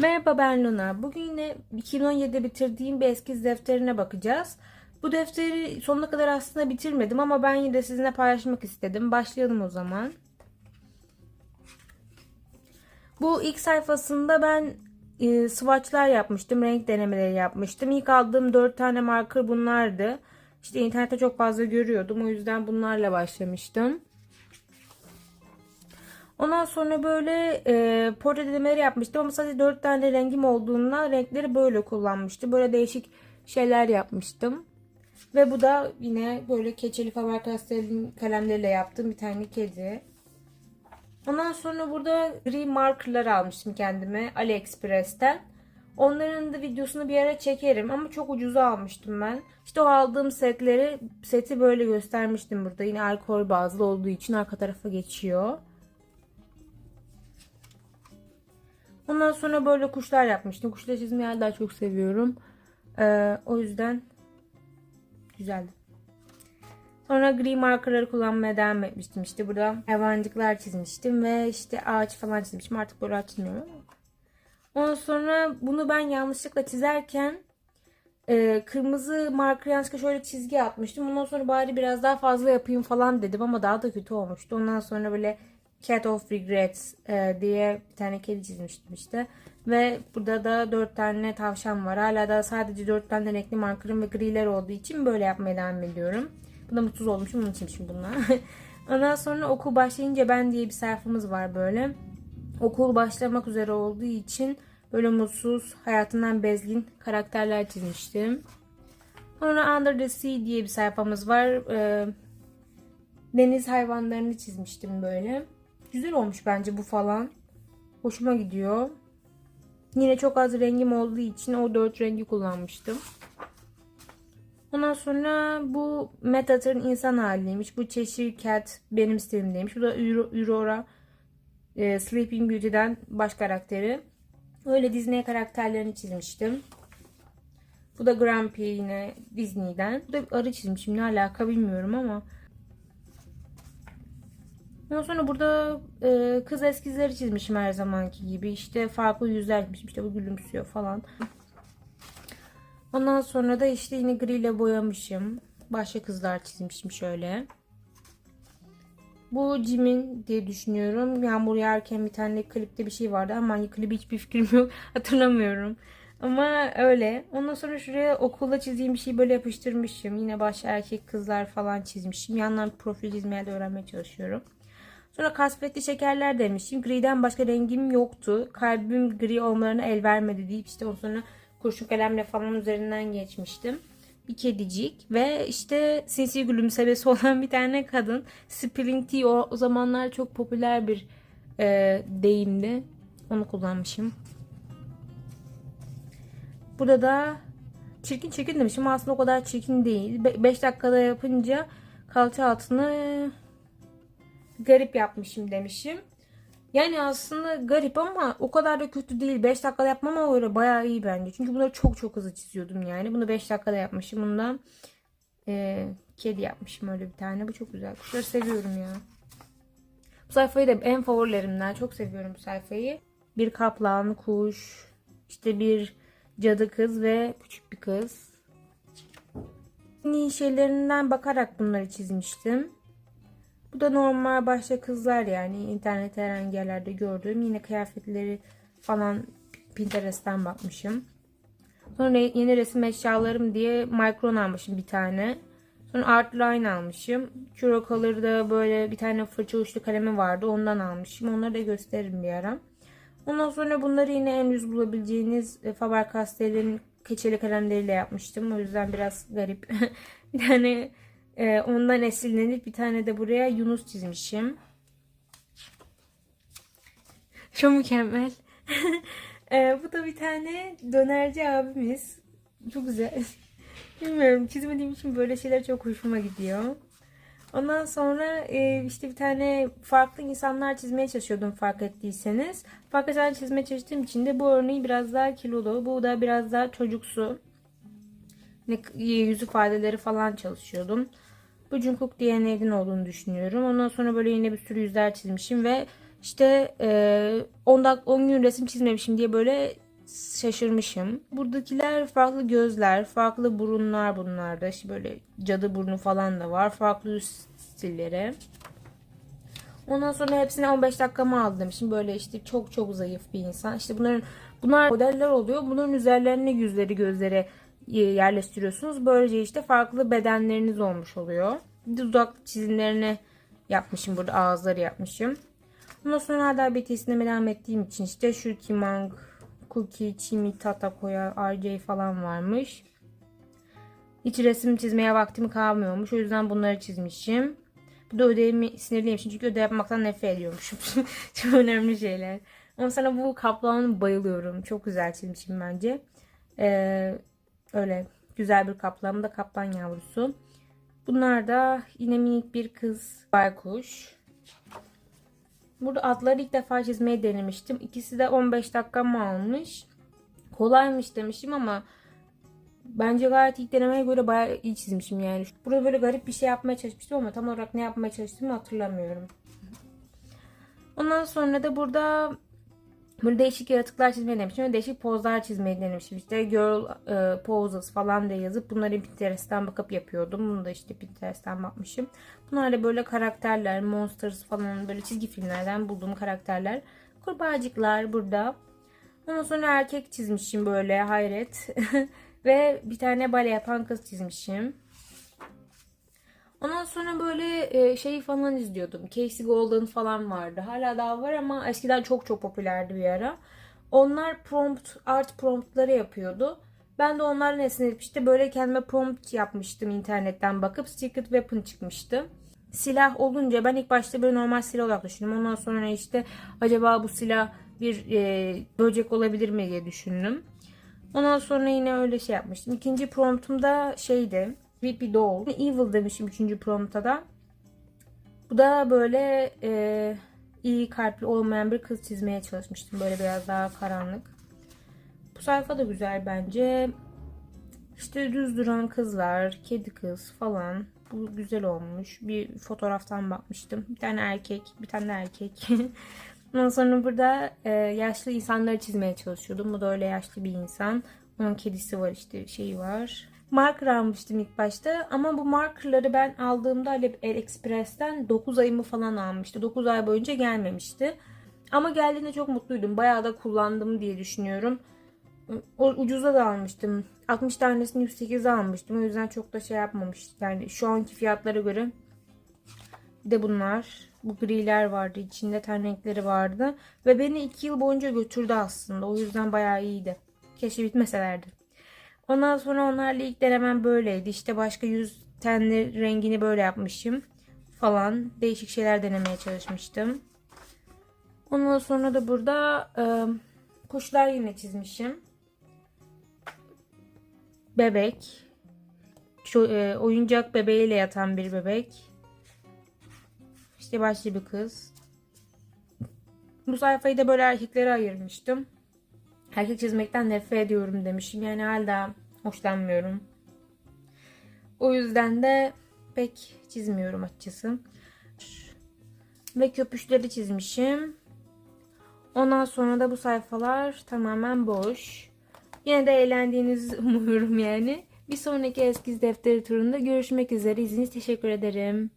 Merhaba ben Luna. Bugün yine 2017'de bitirdiğim bir eskiz defterine bakacağız. Bu defteri sonuna kadar aslında bitirmedim ama ben yine de sizinle paylaşmak istedim. Başlayalım o zaman. Bu ilk sayfasında ben e, swatchlar yapmıştım. Renk denemeleri yapmıştım. İlk aldığım 4 tane marker bunlardı. İşte internette çok fazla görüyordum. O yüzden bunlarla başlamıştım. Ondan sonra böyle e, portre denemeleri yapmıştım ama sadece 4 tane rengim olduğundan renkleri böyle kullanmıştım. Böyle değişik şeyler yapmıştım. Ve bu da yine böyle keçeli Faber-Castell'in kalemleriyle yaptığım bir tane kedi. Ondan sonra burada gri markerlar almıştım kendime AliExpress'ten. Onların da videosunu bir ara çekerim ama çok ucuza almıştım ben. İşte o aldığım setleri seti böyle göstermiştim burada. Yine alkol bazlı olduğu için arka tarafa geçiyor. Ondan sonra böyle kuşlar yapmıştım. Kuşları çizmeyi daha çok seviyorum. Ee, o yüzden güzeldi. Sonra gri markerları kullanmaya devam etmiştim. İşte burada hayvancıklar çizmiştim ve işte ağaç falan çizmiştim. Artık böyle ağaç. Ondan sonra bunu ben yanlışlıkla çizerken e, kırmızı marker yanlışlıkla şöyle çizgi atmıştım. Ondan sonra bari biraz daha fazla yapayım falan dedim ama daha da kötü olmuştu. Ondan sonra böyle Cat of Regrets e, diye bir tane kedi çizmiştim işte. Ve burada da 4 tane tavşan var. Hala da sadece 4 tane renkli markerım ve griler olduğu için böyle yapmaya devam ediyorum. Buna mutsuz olmuşum. Onun için şimdi bunlar. Ondan sonra okul başlayınca ben diye bir sayfamız var böyle. Okul başlamak üzere olduğu için böyle mutsuz, hayatından bezgin karakterler çizmiştim. Sonra Under the Sea diye bir sayfamız var. Ee, deniz hayvanlarını çizmiştim böyle. Güzel olmuş bence bu falan. Hoşuma gidiyor. Yine çok az rengim olduğu için o dört rengi kullanmıştım. Ondan sonra bu Metatron insan haliymiş. Bu Cheshire Cat benim stilimdeymiş. Bu da Aurora e, Sleeping Beauty'den baş karakteri. Öyle Disney karakterlerini çizmiştim. Bu da Grumpy yine Disney'den. Bu da bir arı çizmişim. Ne alaka bilmiyorum ama. Ondan sonra burada e, kız eskizleri çizmişim her zamanki gibi. İşte farklı yüzler çizmişim. İşte bu gülümsüyor falan. Ondan sonra da işte yine gri ile boyamışım. Başka kızlar çizmişim şöyle. Bu Jim'in diye düşünüyorum. Yağmur yağarken bir tane klipte bir şey vardı ama hangi klibi hiçbir fikrim yok. Hatırlamıyorum. Ama öyle. Ondan sonra şuraya okulda çizdiğim bir şey böyle yapıştırmışım. Yine baş erkek kızlar falan çizmişim. Yandan profil çizmeye de öğrenmeye çalışıyorum. Sonra kasvetli şekerler demişim. Griden başka rengim yoktu. Kalbim gri olmalarına el vermedi deyip işte ondan sonra kurşun kalemle falan üzerinden geçmiştim. Bir kedicik ve işte sinsi gülümsemesi olan bir tane kadın. Spilling tea o, o zamanlar çok popüler bir e, deyimdi. Onu kullanmışım. Burada da çirkin çirkin demişim. Aslında o kadar çirkin değil. 5 dakikada yapınca kalça altını garip yapmışım demişim. Yani aslında garip ama o kadar da kötü değil. 5 dakikada yapmam ama öyle bayağı iyi bence. Çünkü bunları çok çok hızlı çiziyordum yani. Bunu 5 dakikada yapmışım. Bundan e, kedi yapmışım öyle bir tane. Bu çok güzel. Kuşları seviyorum ya. Bu sayfayı da en favorilerimden. Çok seviyorum bu sayfayı. Bir kaplan, kuş, işte bir cadı kız ve küçük bir kız. şeylerinden bakarak bunları çizmiştim. Bu da normal başka kızlar yani internet herhangi yerlerde gördüğüm yine kıyafetleri falan Pinterest'ten bakmışım. Sonra yeni resim eşyalarım diye Micron almışım bir tane. Sonra Art Line almışım. Curo Color'da böyle bir tane fırça uçlu kalemi vardı. Ondan almışım. Onları da gösteririm bir ara. Ondan sonra bunları yine en yüz bulabileceğiniz e, Faber-Castell'in keçeli kalemleriyle yapmıştım. O yüzden biraz garip. bir tane ee, ondan esinlenip bir tane de buraya Yunus çizmişim. Çok mükemmel. ee, bu da bir tane dönerci abimiz. Çok güzel. Bilmiyorum çizmediğim için böyle şeyler çok hoşuma gidiyor. Ondan sonra e, işte bir tane farklı insanlar çizmeye çalışıyordum fark ettiyseniz. Farklı insanlar çizmeye çalıştığım için de bu örneği biraz daha kilolu. Bu da biraz daha çocuksu. Yüz ifadeleri falan çalışıyordum. Bu Jungkook diye neyden olduğunu düşünüyorum. Ondan sonra böyle yine bir sürü yüzler çizmişim ve işte e, 10, 10 gün resim çizmemişim diye böyle şaşırmışım. Buradakiler farklı gözler, farklı burunlar bunlarda. İşte böyle cadı burnu falan da var. Farklı yüz stilleri. Ondan sonra hepsine 15 dakikamı aldım. Şimdi böyle işte çok çok zayıf bir insan. İşte bunların bunlar modeller oluyor. Bunların üzerlerine yüzleri gözleri yerleştiriyorsunuz. Böylece işte farklı bedenleriniz olmuş oluyor. Dudak çizimlerini yapmışım burada. Ağızları yapmışım. Ondan sonra hala BTS'ine devam ettiğim için işte Shurikimang, Cookie, Chimi, Tatakoya, RJ falan varmış. Hiç resim çizmeye vaktim kalmıyormuş. O yüzden bunları çizmişim. Bu da ödevimi sinirliymişim. Çünkü ödev yapmaktan nefret ediyormuşum. Çok önemli şeyler. Ama sana bu kaplanı bayılıyorum. Çok güzel çizmişim bence. Ee, öyle güzel bir kaplan. Kaplan yavrusu. Bunlar da yine minik bir kız baykuş. Burada atları ilk defa çizmeyi denemiştim. İkisi de 15 dakikamı almış. Kolaymış demiştim ama bence gayet ilk denemeye göre bayağı iyi çizmişim yani. Burada böyle garip bir şey yapmaya çalışmıştım ama tam olarak ne yapmaya çalıştığımı hatırlamıyorum. Ondan sonra da burada Böyle değişik yaratıklar çizmeyi denemiştim. ve Değişik pozlar çizmeyi denemiştim. İşte girl e, poses falan diye yazıp bunları Pinterest'ten bakıp yapıyordum. Bunu da işte Pinterest'ten bakmışım. Bunlar da böyle karakterler, monsters falan böyle çizgi filmlerden bulduğum karakterler. Kurbağacıklar burada. Ondan sonra erkek çizmişim böyle hayret. Ve bir tane bale yapan kız çizmişim. Ondan sonra böyle şeyi falan izliyordum. Casey Golden falan vardı. Hala daha var ama eskiden çok çok popülerdi bir ara. Onlar prompt, art promptları yapıyordu. Ben de onlardan esinlenip işte böyle kendime prompt yapmıştım internetten bakıp Secret Weapon çıkmıştı. Silah olunca ben ilk başta böyle normal silah olarak düşündüm. Ondan sonra işte acaba bu silah bir e, böcek olabilir mi diye düşündüm. Ondan sonra yine öyle şey yapmıştım. İkinci promptum da şeydi. Creepy Doll. Evil demişim üçüncü prompta da. Bu da böyle e, iyi kalpli olmayan bir kız çizmeye çalışmıştım. Böyle biraz daha karanlık. Bu sayfa da güzel bence. İşte düz duran kızlar, kedi kız falan. Bu güzel olmuş. Bir fotoğraftan bakmıştım. Bir tane erkek, bir tane erkek. Ondan sonra burada e, yaşlı insanları çizmeye çalışıyordum. Bu da öyle yaşlı bir insan. Onun kedisi var işte şeyi var marker almıştım ilk başta ama bu markerları ben aldığımda AliExpress'ten 9 ayımı falan almıştı. 9 ay boyunca gelmemişti. Ama geldiğinde çok mutluydum. Bayağı da kullandım diye düşünüyorum. O, ucuza da almıştım. 60 tanesini 108'e almıştım. O yüzden çok da şey yapmamış. Yani şu anki fiyatlara göre. Bir de bunlar. Bu griler vardı. içinde ten renkleri vardı. Ve beni 2 yıl boyunca götürdü aslında. O yüzden bayağı iyiydi. Keşke bitmeselerdi. Ondan sonra onlarla ilk denemem böyleydi. İşte başka yüz tenli rengini böyle yapmışım falan. Değişik şeyler denemeye çalışmıştım. Ondan sonra da burada e, kuşlar yine çizmişim. Bebek. Şu, e, oyuncak bebeğiyle yatan bir bebek. İşte başlı bir kız. Bu sayfayı da böyle erkeklere ayırmıştım. Erkek çizmekten nefret ediyorum demişim. Yani hala hoşlanmıyorum. O yüzden de pek çizmiyorum açıkçası. Ve köpüşleri çizmişim. Ondan sonra da bu sayfalar tamamen boş. Yine de eğlendiğinizi umuyorum yani. Bir sonraki eskiz defteri turunda görüşmek üzere. İziniz teşekkür ederim.